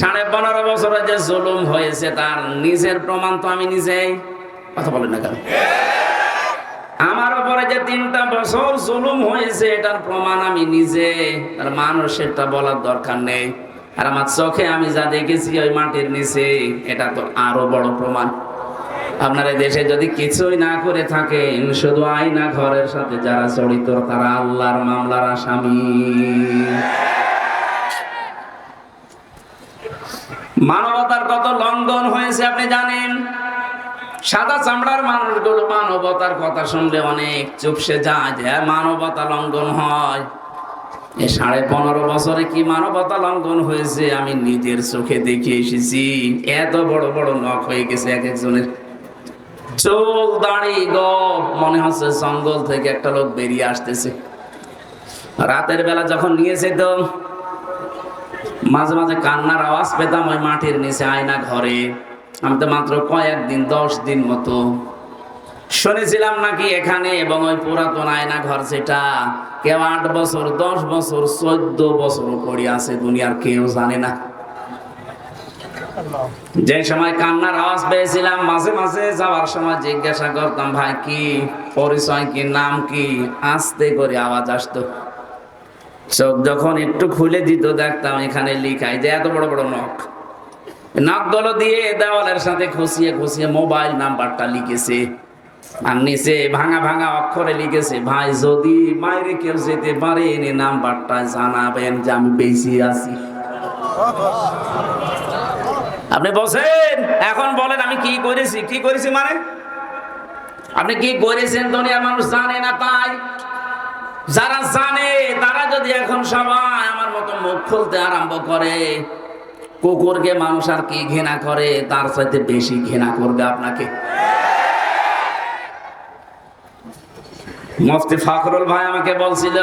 সাড়ে পনেরো বছরে যে জুলুম হয়েছে, তার নিজের প্রমাণ তো আমি নিজেই। কথা বলেন না কেন? আমার উপরে যে তিনটা বছর জুলুম হয়েছে, এটার প্রমাণ আমি নিজে, আর মানুষেরটা বলার দরকার নেই। আর আমার চোখে আমি যা দেখেছি ওই মাটির নিচে, এটা তো আরও বড় প্রমাণ। আপনার দেশে যদি কিছুই না করে থাকেন, শুধু আয়না ঘরের সাথে যারা জড়িত, তারা আল্লাহর মামলার আসামি। মানবতার কত লঙ্ঘন হয়েছে আপনি জানেন? সাদা চামড়ার মানুষগুলো মানবতার কথা শুনলে অনেক চুপসে যায় যে হ্যাঁ, মানবতা লঙ্ঘন হয়। এ সাড়ে পনেরো বছরে কি মানবতা লঙ্ঘন হয়েছে? আমি নিজের চোখে দেখে এসেছি। এত বড় বড় নখ হয়ে গেছে এক একজনের। চোখ দাঁড়ি গপ মনে হচ্ছে জঙ্গল থেকে একটা লোক বেরিয়ে আসতেছে। রাতের বেলা যখন নিয়েছে তো মাঝে মাঝে কান্নার আওয়াজ পেতাম ওই মাটির নিচে আয়না ঘরে। আমি তো মাত্র কয়েকদিন, দশ দিন মতো শুনেছিলাম নাকি এখানে এবং ওই পুরাতন আয়না ঘর সেটা কেউ আট বছর, দশ বছর, চোদ্দ বছর পড়ে আছে, দুনিয়ার কেউ জানে না। যে সময় কান্নার আওয়াজ পেয়েছিলাম, মাঝে মাঝে যাওয়ার সময় জিজ্ঞাসা করতাম, ভাই, কি পরিচয়, কি নাম, কি? আস্তে করে আওয়াজ আসতো। চোখ যখন একটু খুলে দিত, দেখতাম এখানে লিখাই যে এত বড় বড় নখ। নখগুলো দিয়ে দেওয়ালের সাথে খুশিয়ে খুশিয়ে মোবাইল নাম্বারটা লিখেছে। আর নিচে ভাঙা ভাঙা অক্ষরে লিখেছে, ভাই, যদি বাইরে কেউ যেতে পারে, এনে নাম্বারটা জানাবেন যে আমি বেশি আছি। আপনি বসেন এখন বলেন আমি কি করেছি? কি করেছি মানে? আপনি কি করেছেন? দুনিয়ার মানুষ জানে না তাই। যারা জানে তারা যদি এখন সবাই আমার মতো মুখ খুলতে আরম্ভ করে, কুকুরকে মানুষ আর কি ঘৃণা করে, তার চাইতে বেশি ঘৃণা করবে আপনাকে? মুফতি ফখরুল ভাই আমাকে বলছিল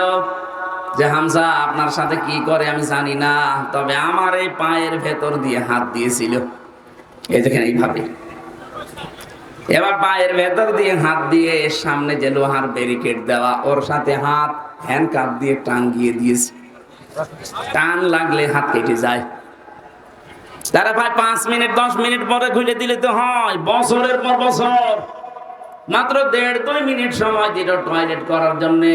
যে, হামজা, আপনার সাথে কি করে আমি জানি না, তবে আমার এই পায়ের ভেতর দিয়ে হাত দিয়েছিল। এই দেখেন এইভাবে। এবার পায়ের ভেতর দিয়ে হাত দিয়ে সামনে যে লোহার ব্যারিকেড দেওয়া, ওর সাথে হাত হ্যান্ড কাপ দিয়ে টাঙ্গিয়ে দিয়েছে। টান লাগলে হাত কেটে যায়। তারা ভাই পাঁচ মিনিট, দশ মিনিট পরে খুলে দিলে তো হয়, বছরের পর বছর। মাত্র দেড় দুই মিনিট সময় দিল টয়লেট করার জন্যে।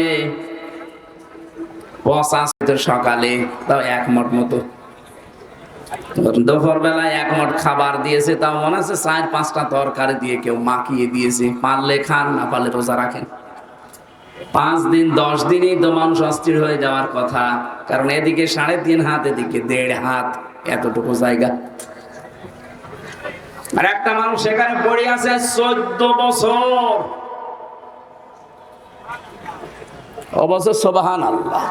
পঁচাশ সকালে তাও এক মট মতো দুপুর বেলায় এক মট খাবার দিয়েছে, তাও মনে আছে চার পাঁচটা তরকারি দিয়ে কেউ মাখিয়ে দিয়েছে, পারলে খান, না পারলে রোজা রাখেন। পাঁচ দিন, দশ দিনই তো মানুষ অস্থির হয়ে যাওয়ার কথা, কারণ এদিকে সাড়ে তিন হাত, এদিকে দেড় হাত, এতটুকু জায়গা। আর একটা মানুষ সেখানে পড়ে আছে চোদ্দ বছর। অবশ্য সোবাহান আল্লাহ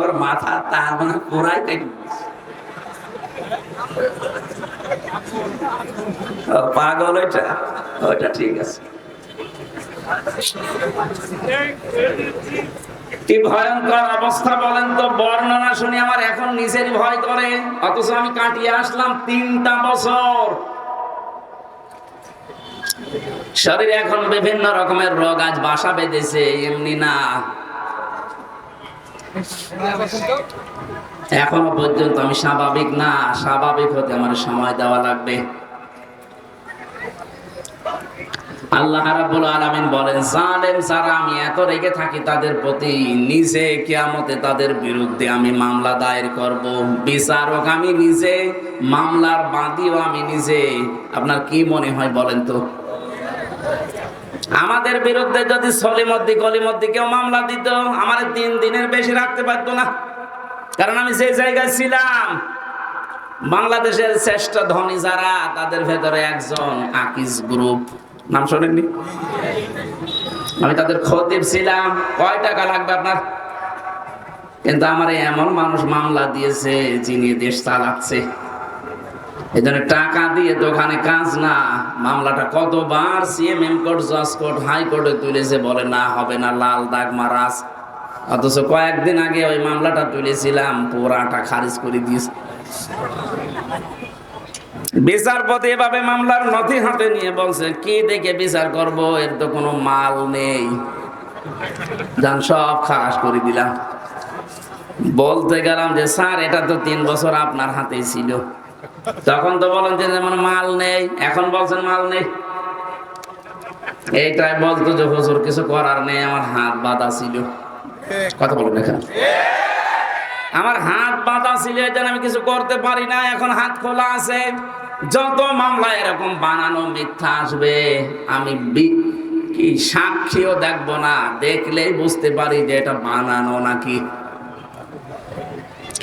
ওর মাথা তার মানে পুরাই কেটে পাগল ওইটা? ওইটা ঠিক আছে। কি ভয়ঙ্কর অবস্থা বলেন তো, বর্ণনা শুনে আমার এখন নিজেরই ভয় করে। অথচ আমি কাটিয়ে আসলাম তিনটা বছর। শরীরে এখন বিভিন্ন রকমের রোগ আজ বাসা বেঁধেছে, এমনি না। এখনও পর্যন্ত আমি স্বাভাবিক না, স্বাভাবিক হতে আমার সময় দেওয়া লাগবে। আল্লাহ রাব্বুল আলামিন বলেন, জালেম যারা আমি এত রেগে থাকি তাদের প্রতি নিজে কিয়ামতে তাদের বিরুদ্ধে আমি মামলা দায়ের করব। বিচারক আমি নিজে, মামলার বাদীও আমি নিজে। আপনার কি মনে হয় বলেন তো? আমাদের বিরুদ্ধে যদি সলিমদ্দি গলিমদ্দি কেউ মামলা দিত, আমার তিন দিনের বেশি রাখতে পারতো না। কারণ আমি সেই জায়গায় ছিলাম। বাংলাদেশের শ্রেষ্ঠ ধনী যারা, তাদের ভেতরে একজন আকিস গ্রুপ। নাম শোনেননি? আমি তাদের খতিব ছিলাম। কয় টাকা লাগবে আপনার? কিন্তু আমার এমন মানুষ মামলা দিয়েছে, যিনি দেশ চালাচ্ছে। এই জন্য টাকা দিয়ে তো ওখানে কাজ না। মামলাটা কতবার সিএমএম কোর্ট, জজ কোর্ট হাইকোর্টে তুলেছে বলে না, হবে না, লাল দাগ মারাস অথচ কয়েকদিন আগে ওই মামলাটা তুলেছিলাম, পুরাটা খারিজ করে দিয়েছে। বিচারপতি এভাবে মামলার নথি হাতে নিয়ে বলছে, কি দেখে বিচার করব? এর তো কোনো মাল নেই। যান, সব খারাস করে দিলাম। বলতে গেলাম যে, স্যার, এটা তো তিন বছর আপনার হাতেই ছিল। তখন তো বলেন যে যেমন মাল নেই, এখন বলছেন মাল নেই। এইটাই বলতো যে হুজুর, কিছু করার নেই, আমার হাত বাঁধা ছিল। কথা বলুন এখানে। আমার হাত বাঁধা ছিল জন্য আমি কিছু করতে পারি না, এখন হাত খোলা আছে। যত মামলা এরকম বানানো মিথ্যা আসবে, আমি কি সাক্ষীও দেখব না, দেখলেই বুঝতে পারি যে এটা বানানো নাকি।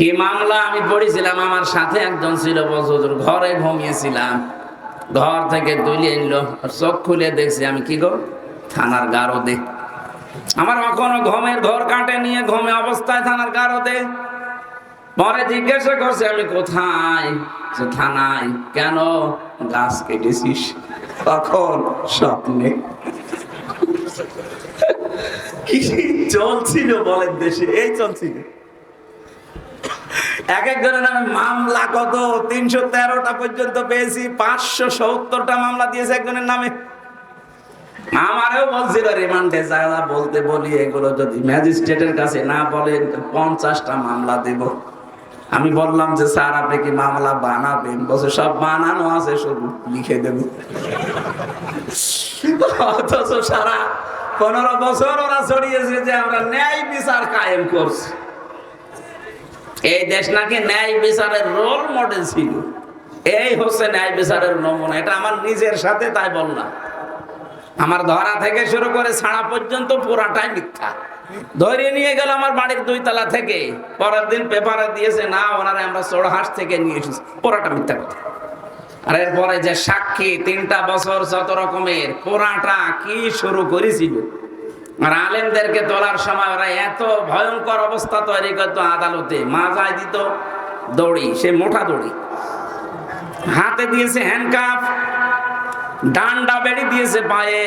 কি মামলা আমি পড়েছিলাম, আমার সাথে একজন ছিল বছর ঘরে ঘুমিয়েছিলাম, ঘর থেকে তুলে এনলো চোখ খুলে দেখছি আমি কি গো, থানার গারদে। আমার কখনো ঘুমের ঘর কাটে নিয়ে ঘুমে অবস্থায় থানার গারদে। পরে জিজ্ঞাসা করছে, আমি কোথায়? থানায়। কেন? গাছ কেটেছিস। তখন স্বপ্নে। কি চলছিল বলেন দেশে? এই চলছিল। এক একজনের নামে মামলা কত? তিনশো তেরোটা পর্যন্ত পেয়েছি, পাঁচশো সত্তরটা মামলা দিয়েছে একজনের নামে। আমারও বলছিল, রিমান্ডে বলতে বলি, এগুলো যদি ম্যাজিস্ট্রেটের কাছে না পঞ্চাশটা মামলা দেব। আমি বললাম যে, স্যার, আপনি কি মামলা বানাবেন? বলছে, সব বানানো আছে, শুধু লিখে দেব। অথচ সারা পনেরো বছর ওরা ছড়িয়েছে যে, আমরা ন্যায় বিচার কায়েম করছি। এই দেশ নাকি ন্যায় বিচারের রোল মডেল ছিল। এই হচ্ছে ন্যায় বিচারের নমুনা। এটা আমার নিজের সাথে তাই বললাম। আমার ধরা থেকে শুরু করে ছাড়া পর্যন্ত পুরাটাই মিথ্যা। ধরে নিয়ে গেল আমার বাড়ির দুই তলা থেকে। পরের দিন পেপারে দিয়েছে, না, ওনারা আমরা চোড়হাস থেকে নিয়ে এসেছি। পুরাটা মিথ্যা কথা। আর এরপরে যে সাক্ষী, তিনটা বছর যত রকমের, পুরাটা কি শুরু করেছিল? আর আলেমদেরকে তোলার সময় ওরা এত ভয়ঙ্কর অবস্থা তৈরি করতো আদালতে। মাজায় দিত দড়ি, সে মোটা দড়ি। হাতে দিয়েছে হ্যান্ডকাফ ডান্ডা বেড়ি দিয়েছে পায়ে।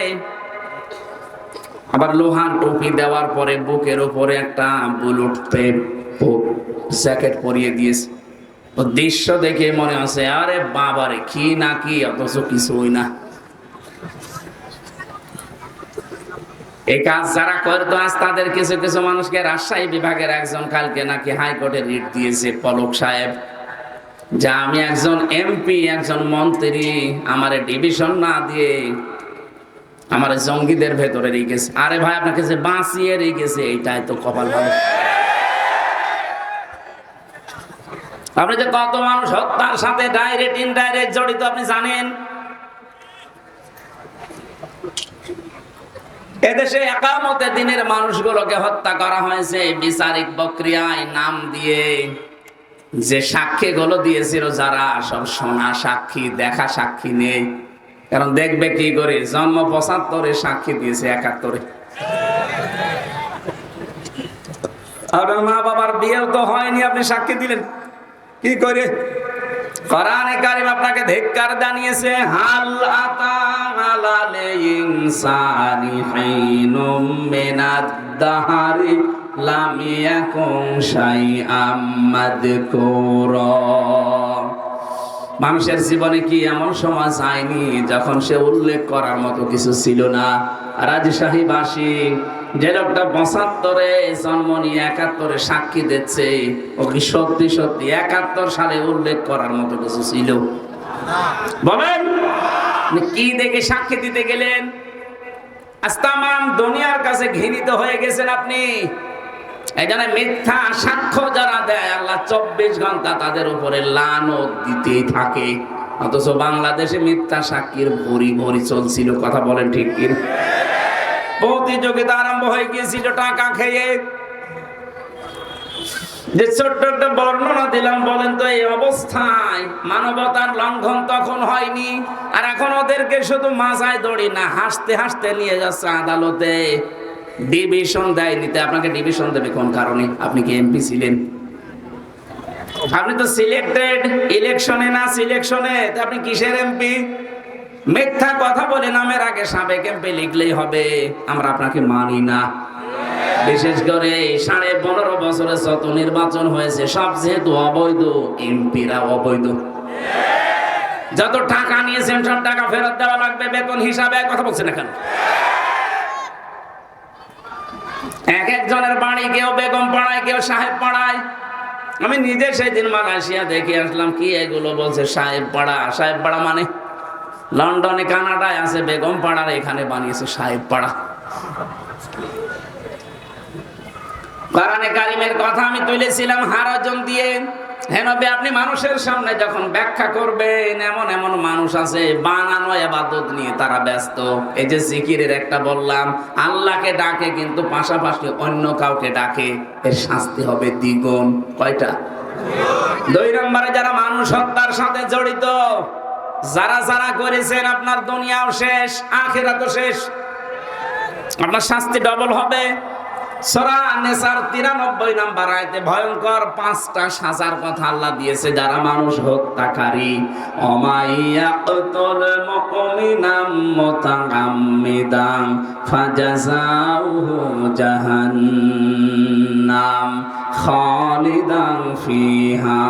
আবার লোহার টুপি দেওয়ার পরে বুকের উপরে একটা বুলুট জ্যাকেট পরিয়ে দিয়েছে। দৃশ্য দেখে মনে আছে, আরে বাবারে, কি না কি, অথচ কিছুই না। এই কাজ যারা করতো আজ তাদের কিছু কিছু মানুষকে রাজশাহী বিভাগের একজন কালকে নাকি হাইকোর্টে রিট দিয়েছে পলক সাহেব। যা আমি একজন এমপি একজন মন্ত্রী, আমার ডিভিশন না দিয়ে আমার জঙ্গিদের ভেতরে রেখেছে আরে ভাই, আপনাকে যে বাঁচিয়ে রেখেছে এইটাই তো কপাল ভালো। আপনি যে কত মানুষ হত্যার সাথে ডাইরেক্ট ইনডাইরেক্ট জড়িত আপনি জানেন? এদেশে একামতে দিনের মানুষগুলোকে হত্যা করা হয়েছে। বিচারিক প্রক্রিয়ায় নাম দিয়ে যে সাক্ষী গুলো দিয়েছিল যারা সব শোনা সাক্ষী, দেখা সাক্ষী নেই। কারণ দেখবে কি করে? জন্ম পঁচাত্তরে সাক্ষী দিয়েছে একাত্তরে। আপনার মা বাবার বিয়েও তো হয়নি, আপনি সাক্ষী দিলেন। কি করে? কোরআনে কারিম আপনাকে ধিক্কার জানিয়েছে, হাল আতা আলালে ইনসানি হাইনুম মিনাদ দাহারি লাম ইয়াকুন শাইআম মাদকুরা মানুষের জীবনে কি এমন সময় যায়নি যখন সে উল্লেখ করার মতো কিছু ছিল না? রাজশাহীবাসী যে লোকটা পঁচাত্তরে জন্ম নিয়ে একাত্তরে সাক্ষী দিচ্ছে, ও কি সত্যি সত্যি একাত্তর সালে উল্লেখ করার মতো কিছু ছিল? বলেন কি দেখে সাক্ষী দিতে গেলেন? আজ তামাম দুনিয়ার কাছে ঘৃণিত হয়ে গেছেন আপনি। এই মিথ্যা সাক্ষ্য যারা দেয়, আল্লাহ চব্বিশ ঘণ্টা তাদের উপরে লানত দিতেই থাকে। অথচ বাংলাদেশে মিথ্যা সাক্ষীর ভরি ভরি চলছিল, কথা বলেন ঠিক কি প্রতিযোগিতা আরম্ভ হয়ে গিয়েছিল টাকা খেয়ে। যে ছোট্ট একটা বর্ণনা দিলাম, বলেন তো এই অবস্থায় মানবতার লঙ্ঘন তখন হয়নি, আর এখন ওদেরকে শুধু মাজায় দড়ি না, হাসতে হাসতে নিয়ে যাচ্ছে আদালতে। ডিভিশন দেয় নিতে আপনাকে ডিভিশন দেবে কোন কারণে? আপনি কি এমপি ছিলেন? আপনি তো সিলেক্টেড, ইলেকশনে না, সিলেকশনে আপনি কিসের এমপি? মিথ্যা কথা বলে নামের আগে সাবেক এমপি লিখলেই হবে, আমরা আপনাকে মানি না। বিশেষ করে সাড়ে পনেরো বছরের যত নির্বাচন হয়েছে, সব যেহেতু অবৈধ, এমপিরা অবৈধ। যত টাকা নিয়েছেন, সব টাকা ফেরত দেওয়া লাগবে, বেতন হিসাবে কথা বলছেন এখন এক একজনের বাড়ি কেউ বেগম পাড়ায়, কেউ সাহেব পাড়ায়। আমি নিজে সেই দিন মালয়েশিয়া দেখে আসলাম, কি এগুলো বলছে, সাহেব পাড়া সাহেব পাড়া মানে? লন্ডনে, কানাডায় আছে, বেগম পাড়ার এখানে বানিয়েছে সাহেব পাড়া। কোরআনে কারিমের কথা আমি তুলেছিলাম হারাজন দিয়ে। হেনবে আপনি মানুষের সামনে যখন ব্যাখ্যা করবেন, এমন এমন মানুষ আছে, বানানো এবাদত নিয়ে তারা ব্যস্ত। এই যে জিকিরের একটা বললাম, আল্লাহকে ডাকে কিন্তু পাশাপাশি অন্য কাউকে ডাকে, এর শাস্তি হবে দ্বিগুণ। কয়টা? দুই নম্বরে যারা মানুষ হত্যার সাথে জড়িত যারা যারা করেছেন, আপনার দুনিয়াও শেষ আখেরা তো শেষ। আপনার শাস্তি ডবল হবে। সরা তিরানব্বই কথা দিয়েছে, যারা মানুষ হত্যাকারী জাহান্নাম খালিদান ফিহা।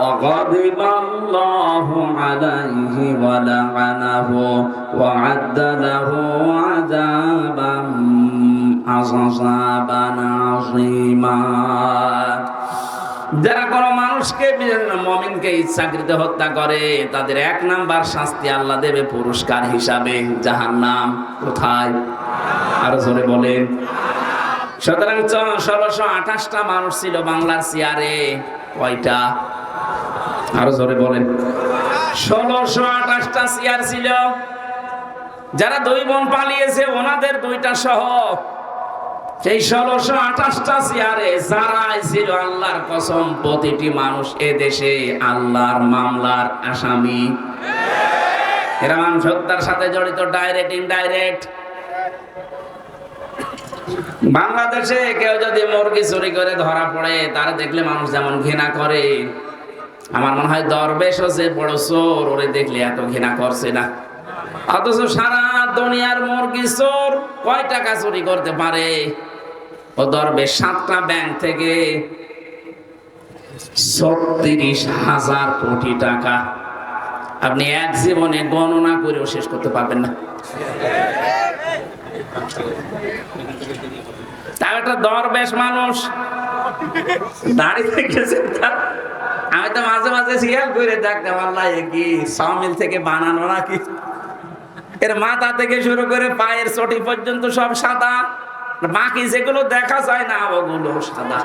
وغضب الله عليه ولعنه وعد له عذابا عذابا عظيما যারা কোনো মানুষকে মমিনকে ইচ্ছাকৃত হত্যা করে তাদের এক নাম্বার শাস্তি আল্লাহ দেবে পুরস্কার হিসাবে যাহার নাম কোথায় আরো জোরে বলেন সুতরাং ষোলোশো আঠাশটা মানুষ ছিল বাংলার চেয়ারে কয়টা আরও জোরে বলেন। ষোলোশো আঠাশটা চেয়ার ছিল। যারা দুই বোন পালিয়েছে, ওনাদের দুইটা সহ। সেই ষোলোশো আঠাশটা চেয়ারে যারাই ছিল আল্লাহর কসম, প্রতিটি মানুষ এ দেশে আল্লাহর মামলার আসামি। এরা মানুষ সাথে জড়িত ডাইরেক্ট ইনডাইরেক্ট বাংলাদেশে কেউ যদি মুরগি চুরি করে ধরা পড়ে, তারা দেখলে মানুষ যেমন ঘৃণা করে। আমার মনে হয় দরবেশ যে বড় চোর, ওরে দেখলে এত ঘৃণা করছে না। অথচ সারা দুনিয়ার মুরগি চোর কয় টাকা চুরি করতে পারে? ও দরবেশ, সাতটা ব্যাংক থেকে ছত্রিশ হাজার কোটি টাকা। আপনি এক জীবনে গণনা করেও শেষ করতে পারবেন না। তার একটা দরবেশ মানুষ, দাঁড়িয়ে গেছে তার আমি তো মাঝে মাঝে শিয়াল করে দেখতাম, আল্লাহ কি সামিল থেকে বানানো নাকি? এর মাথা থেকে শুরু করে পায়ের চটি পর্যন্ত সব সাদা। বাকি যেগুলো দেখা যায় না, ওগুলো সাদা।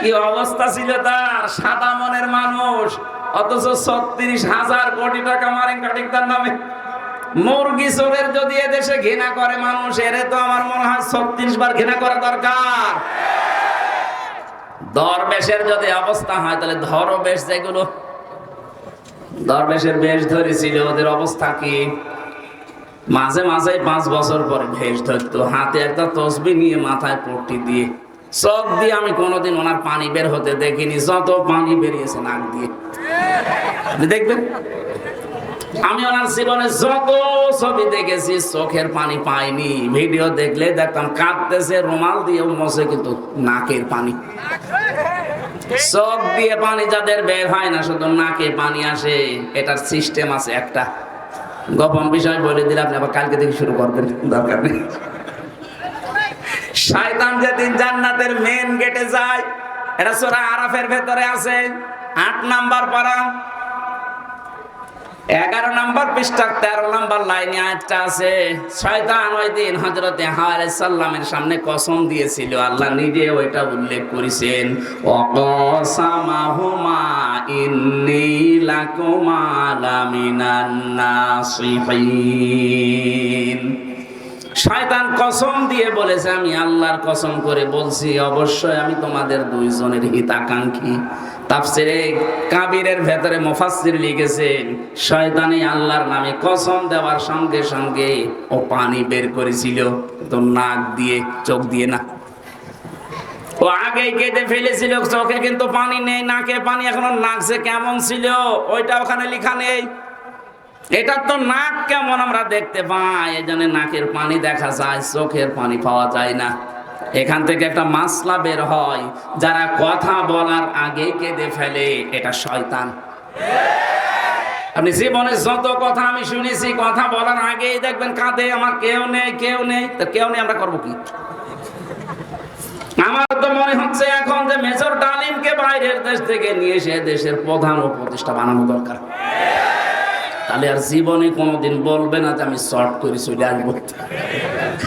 কি অবস্থা ছিল তার? সাদা মনের মানুষ। অথচ ছত্রিশ হাজার কোটি টাকা মারেন কাটিক তার নামে। মুরগি চোরের যদি এদেশে ঘৃণা করে মানুষ, এরে তো আমার মনে হয় ছত্রিশ বার ঘৃণা করা দরকার। দরবেশের যদি অবস্থা হয়, তাহলে ধরো বেশ যেগুলো। দরবেশের বেশ ধরেছিল, ওদের অবস্থা কি? মাঝে মাঝে পাঁচ বছর পরে ভেষ ধরতো, হাতে একটা তসবি নিয়ে মাথায় পট্টি দিয়ে। চোখ দিয়ে আমি কোনোদিন ওনার পানি বের হতে দেখিনি, যত পানি বেরিয়েছে নাক দিয়ে। দেখবেন? আমি ওনার জীবনে যত ছবি দেখেছি, চোখের পানি পাইনি। ভিডিও দেখলে দেখতাম কাঁদতেছে, রুমাল দিয়ে মশে কিন্তু নাকের পানি। চোখ দিয়ে পানি যাদের বের হয় না, শুধু নাকে পানি আসে, এটার সিস্টেম আছে একটা। গোপন বিষয় বলে দিলে আপনি আবার কালকে থেকে শুরু করবেন, দরকার নেই। শয়তান যেদিন জান্নাতের মেন গেটে যায়, এটা সোরা আরাফের ভেতরে আছে। আট নাম্বার পারা। এগারো নম্বর পৃষ্ঠার তেরো নম্বর লাইনে আটটা আছে। শয়তান ওই দিন হজরতে সাল্লামের সামনে কসম দিয়েছিল। আল্লাহ নিজে ওইটা উল্লেখ করেছেন, অকসামাহুমা শয়তান কসম দিয়ে বলেছে, আমি আল্লাহর কসম করে বলছি, অবশ্যই আমি তোমাদের দুইজনের হিতাকাঙ্ক্ষী। তাফসিরে কাবিরের ভেতরে মুফাসসির লিখেছেন শয়তানি আল্লাহর নামে কসম দেওয়ার সঙ্গে সঙ্গে ও পানি বের করেছিল তো নাক দিয়ে, চোখ দিয়ে না। ও আগে কেটে ফেলেছিল, চোখে কিন্তু পানি নেই, নাকে পানি, এখনও নাকছে কেমন ছিল, ওইটা ওখানে লেখা নেই। এটা তো নাক কেমন আমরা দেখতে পাই? এই নাকের পানি দেখা যায়, চোখের পানি পাওয়া যায় না। এখান থেকে একটা মাসলা বের হয়, যারা কথা বলার আগে কেঁদে ফেলে, এটা শয়তান। আপনি জীবনে যত কথা আমি শুনেছি, কথা বলার আগেই দেখবেন কাঁদে, আমার কেউ নেই কেউ নেই। তো কেউ নেই, আমরা করব কি? আমার তো মনে হচ্ছে এখন যে মেজর ডালিমকে বাইরের দেশ থেকে নিয়ে এসে দেশের প্রধান উপদেষ্টা বানানো দরকার। তাহলে আর জীবনে কোনোদিন বলবে না যে আমি শর্ট করে চলে আসব।